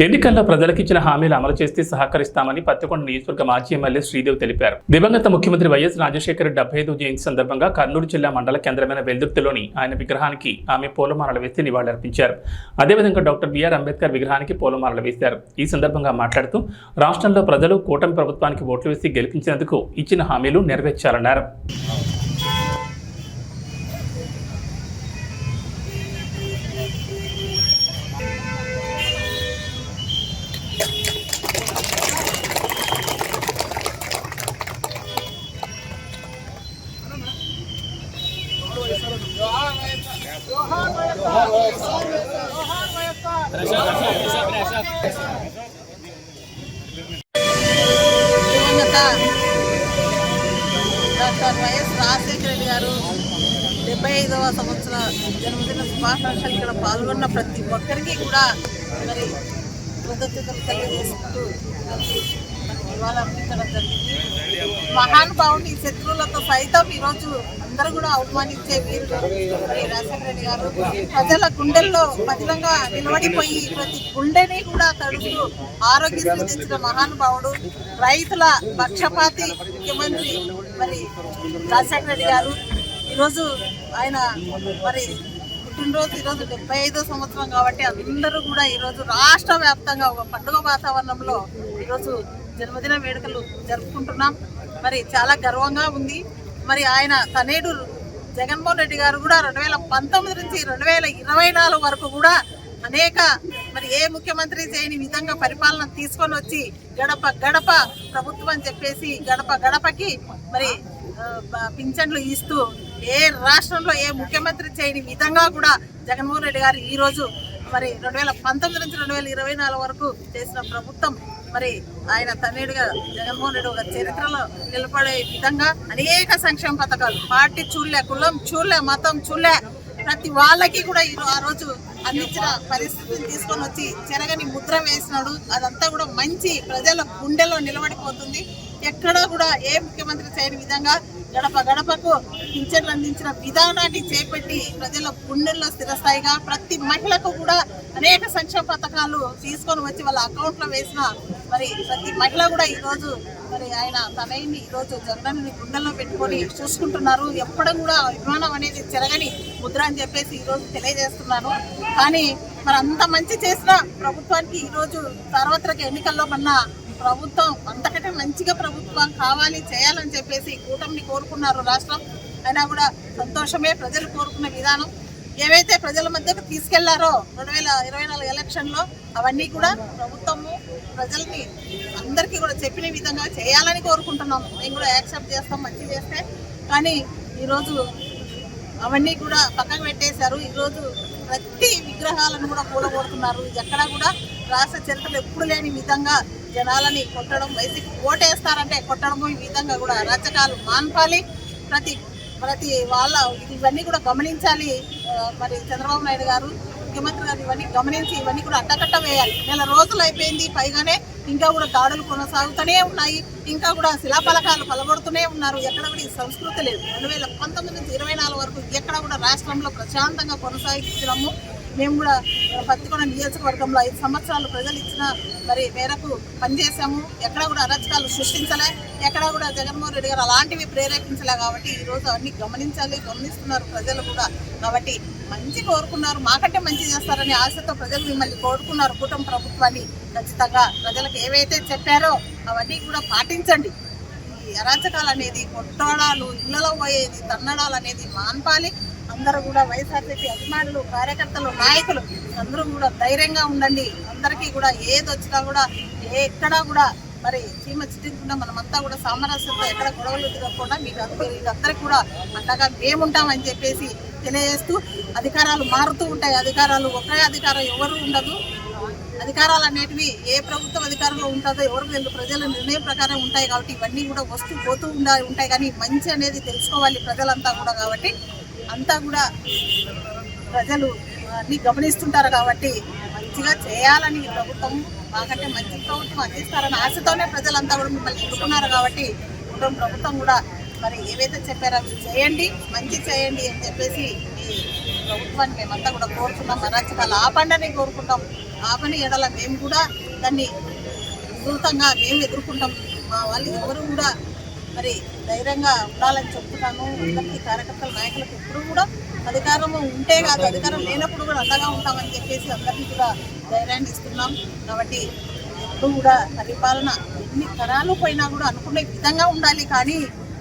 ఎన్నికల్లో ప్రజలకిచ్చిన హామీలు అమలు చేస్తే సహకరిస్తామని పత్తికొండ నియోజకవర్గ మాజీ ఎమ్మెల్యే శ్రీదేవ్ తెలిపారు. దివంగత ముఖ్యమంత్రి వైఎస్ రాజశేఖర డెబ్బై ఐదు జయంతి సందర్భంగా కర్నూలు జిల్లా మండల కేంద్రమైన వెల్దుర్తిలోని ఆయన విగ్రహానికి ఆమె పూలమాలలు వేసి నివాళులర్పించారు. అదేవిధంగా డాక్టర్ బిఆర్ అంబేద్కర్ విగ్రహానికి పూలమాలలు వేశారు. ఈ సందర్భంగా మాట్లాడుతూ రాష్ట్రంలో ప్రజలు కూటమి ప్రభుత్వానికి ఓట్లు వేసి గెలిపించినందుకు ఇచ్చిన హామీలు నెరవేర్చాలన్నారు. దివంగత డాక్టర్ వైఎస్ రాజశేఖర రెడ్డి గారు డెబ్బై ఐదవ సంవత్సర జన్మదిన శుభాకాంక్షలు ఇక్కడ పాల్గొన్న ప్రతి ఒక్కరికి కూడా మరి కృతజ్ఞతలు తెలియజేసుకుంటూ ఇవాళ అర్పించడం జరిగింది. మహానుభావుని శత్రువులతో సైతం ఈరోజు అందరూ కూడా అవమానించే వీరుడు మరి రెడ్డి గారు. ప్రజల గుండెల్లో పదిలంగా నిలబడిపోయి ప్రతి గుండెని కూడా తడుస్తూ ఆరోగ్యశ్రీ తెచ్చిన మహానుభావుడు రైతుల పక్షపాతి ముఖ్యమంత్రి మరి రాజశేఖరరెడ్డి గారు. ఈరోజు ఆయన మరి పుట్టినరోజు ఈరోజు డెబ్బై ఐదో సంవత్సరం కాబట్టి అందరూ కూడా ఈరోజు రాష్ట్ర వ్యాప్తంగా ఒక పండుగ వాతావరణంలో ఈరోజు జన్మదిన వేడుకలు జరుపుకుంటున్నాం. మరి చాలా గర్వంగా ఉంది. మరి ఆయన తనేడు జగన్మోహన్ రెడ్డి గారు కూడా రెండు వేల పంతొమ్మిది నుంచి రెండు వేల ఇరవై నాలుగు వరకు కూడా అనేక మరి ఏ ముఖ్యమంత్రి చేయని విధంగా పరిపాలన తీసుకొని వచ్చి గడప గడప ప్రభుత్వం అని చెప్పేసి గడప గడపకి మరి పింఛన్లు ఇస్తూ ఏ రాష్ట్రంలో ఏ ముఖ్యమంత్రి చేయని విధంగా కూడా జగన్మోహన్ రెడ్డి గారు ఈరోజు మరి రెండు వేల పంతొమ్మిది నుంచి రెండు వేల ఇరవై నాలుగు వరకు చేసిన ప్రభుత్వం మరి ఆయన తనేడుగా జగన్మోహన్ రెడ్డి ఒక చరిత్రలో నిలబడే విధంగా అనేక సంక్షేమ పథకాలు పార్టీ చూడలే కులం చూడలే మతం చూడలే ప్రతి వాళ్ళకి కూడా ఈ ఆ రోజు అందించిన పరిస్థితిని తీసుకొని వచ్చి చెరగని ముద్ర వేసినాడు. అదంతా కూడా మంచి ప్రజల గుండెలో నిలబడిపోతుంది. ఎక్కడా కూడా ఏ ముఖ్యమంత్రి చేయని విధంగా గడప గడపకు పింఛన్లు అందించిన విధానాన్ని చేపట్టి ప్రజల గుండెల్లో స్థిరస్థాయిగా ప్రతి మహిళకు కూడా అనేక సంక్షేమ పథకాలు తీసుకొని వచ్చి వాళ్ళ అకౌంట్లో వేసిన మరి ప్రతి మహిళ కూడా ఈరోజు మరి ఆయన తనయుని ఈ రోజు గుండెల్లో పెట్టుకొని చూసుకుంటున్నారు. ఎప్పుడు కూడా అభిమానం అనేది చెరగని ముద్ర అని చెప్పేసి ఈరోజు తెలియజేస్తున్నాను. కానీ మరి అంత మంచి చేసిన ప్రభుత్వానికి ఈరోజు సార్వత్రిక ఎన్నికల్లో కన్నా ప్రభుత్వం అంతకంటే మంచిగా ప్రభుత్వం కావాలి చేయాలని చెప్పేసి కూటమిని కోరుకున్నారు రాష్ట్రం. అయినా కూడా సంతోషమే ప్రజలు కోరుకున్న విధానం. ఏవైతే ప్రజల మధ్యకు తీసుకెళ్ళారో రెండు వేల ఇరవై నాలుగు ఎలక్షన్లో అవన్నీ కూడా ప్రభుత్వము ప్రజల్ని అందరికీ కూడా చెప్పిన విధంగా చేయాలని కోరుకుంటున్నాము. మేము కూడా యాక్సెప్ట్ చేస్తాం మంచి చేస్తే. కానీ ఈరోజు అవన్నీ కూడా పక్కకు పెట్టేశారు. ఈరోజు ప్రతి విగ్రహాలను కూడా కూడగొడుతున్నారు ఎక్కడ కూడా రాష్ట్ర చరిత్రలు ఎప్పుడు లేని విధంగా జనాలని కొట్టడం వైసీపీ ఓటేస్తారంటే కొట్టడము ఈ విధంగా కూడా రచకాలు మాన్పాలి. ప్రతి ప్రతి వాళ్ళ ఇవన్నీ కూడా గమనించాలి. మరి చంద్రబాబు నాయుడు గారు ముఖ్యమంత్రి గారు ఇవన్నీ గమనించి ఇవన్నీ కూడా అడ్డకట్ట వేయాలి. నెల రోజులు అయిపోయింది పైగానే ఇంకా కూడా దాడులు కొనసాగుతూనే ఉన్నాయి. ఇంకా కూడా శిలాఫలకాలు పలగొడుతూనే ఉన్నారు. ఎక్కడ కూడా ఈ సంస్కృతి లేదు. రెండు వేల పంతొమ్మిది నుంచి ఇరవై నాలుగు వరకు ఎక్కడ కూడా రాష్ట్రంలో ప్రశాంతంగా కొనసాగించడము మేము కూడా పత్తికొండ నియోజకవర్గంలో ఐదు సంవత్సరాలు ప్రజలు ఇచ్చిన మరి మేరకు పనిచేశాము. ఎక్కడ కూడా అరాచకాలు సృష్టించలే. ఎక్కడ కూడా జగన్మోహన్ రెడ్డి గారు అలాంటివి ప్రేరేపించలే కాబట్టి ఈ రోజు అన్ని గమనించాలి గమనిస్తున్నారు ప్రజలు కూడా. కాబట్టి మంచి కోరుకున్నారు మాకంటే మంచి చేస్తారని ఆశతో ప్రజలు మిమ్మల్ని కోరుకున్నారు కూటమి ప్రభుత్వాన్ని. ఖచ్చితంగా ప్రజలకు ఏవైతే చెప్పారో అవన్నీ కూడా పాటించండి. అరాచకాలు అనేది కొట్టడాలు ఇళ్ళలో పోయేది తన్నడాలు అనేది మాన్పాలి. అందరూ కూడా వైఎస్ఆర్సీపీ అభిమానులు కార్యకర్తలు నాయకులు అందరూ కూడా ధైర్యంగా ఉండండి. అందరికీ కూడా ఏది వచ్చినా కూడా ఏ ఎక్కడా కూడా మరి చీమ చిట్టించకుండా మనమంతా కూడా సామరస్యంతో ఎక్కడ గొడవలు తిరగకుండా మీకు అందరికీ కూడా అంతగా మేముంటామని చెప్పేసి తెలియజేస్తూ అధికారాలు మారుతూ ఉంటాయి. అధికారాలు ఒకే అధికారం ఎవరు ఉండదు. అధికారాలు అనేటివి ఏ ప్రభుత్వ అధికారంలో ఉంటుందో ఎవరు తెలుసు ప్రజల నిర్ణయం ప్రకారం ఉంటాయి కాబట్టి ఇవన్నీ కూడా వస్తూ పోతూ ఉండా ఉంటాయి. కానీ మంచి అనేది తెలుసుకోవాలి ప్రజలంతా కూడా కాబట్టి అంతా కూడా ప్రజలు అన్ని గమనిస్తుంటారు కాబట్టి మంచిగా చేయాలని ప్రభుత్వం మాకంటే మంచి ప్రభుత్వం అందిస్తారని ఆశతోనే ప్రజలంతా కూడా మిమ్మల్ని ఎన్నుకున్నారు కాబట్టి కుటుంబ ప్రభుత్వం కూడా మరి ఏవైతే చెప్పారో అవి చేయండి మంచి చేయండి అని చెప్పేసి ఈ ప్రభుత్వాన్ని మేమంతా కూడా కోరుతున్నాం. అరాచకాలు ఆపండి అని కోరుకుంటాం. ఆపని ఎడల మేము కూడా దాన్ని విస్తృతంగా మేము ఎదుర్కొంటాం. మా వాళ్ళు ఎవరు కూడా మరి ధైర్యంగా ఉండాలని చెప్తున్నాను. అందరికీ కార్యకర్తల నాయకులకు ఎప్పుడు కూడా అధికారం ఉంటే కాదు అధికారం లేనప్పుడు కూడా అండగా ఉంటామని చెప్పేసి అందరికీ కూడా ధైర్యాన్ని ఇస్తున్నాం. కాబట్టి ఎప్పుడు కూడా పరిపాలన ఎన్ని తరాలు పోయినా కూడా అనుకునే విధంగా ఉండాలి. కానీ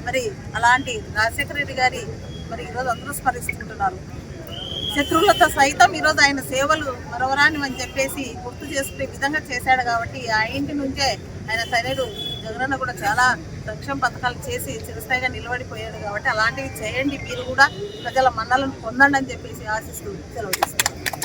మరి అలాంటి రాజశేఖర రెడ్డి గారి మరి ఈరోజు అందరూ స్మరిస్తుంటున్నారు. శత్రువులతో సైతం ఈరోజు ఆయన సేవలు మరవరాని అని చెప్పేసి గుర్తు చేసుకునే విధంగా చేశాడు కాబట్టి ఆ ఇంటి నుంచే ఆయన తనేడు జగనన్న కూడా చాలా సంక్షేమ పథకాలు చేసి చిరస్థాయిగా నిలబడిపోయాడు కాబట్టి అలాంటివి చేయండి మీరు కూడా ప్రజల మన్నలను పొందండి అని చెప్పేసి ఆశిస్తూ సెలవు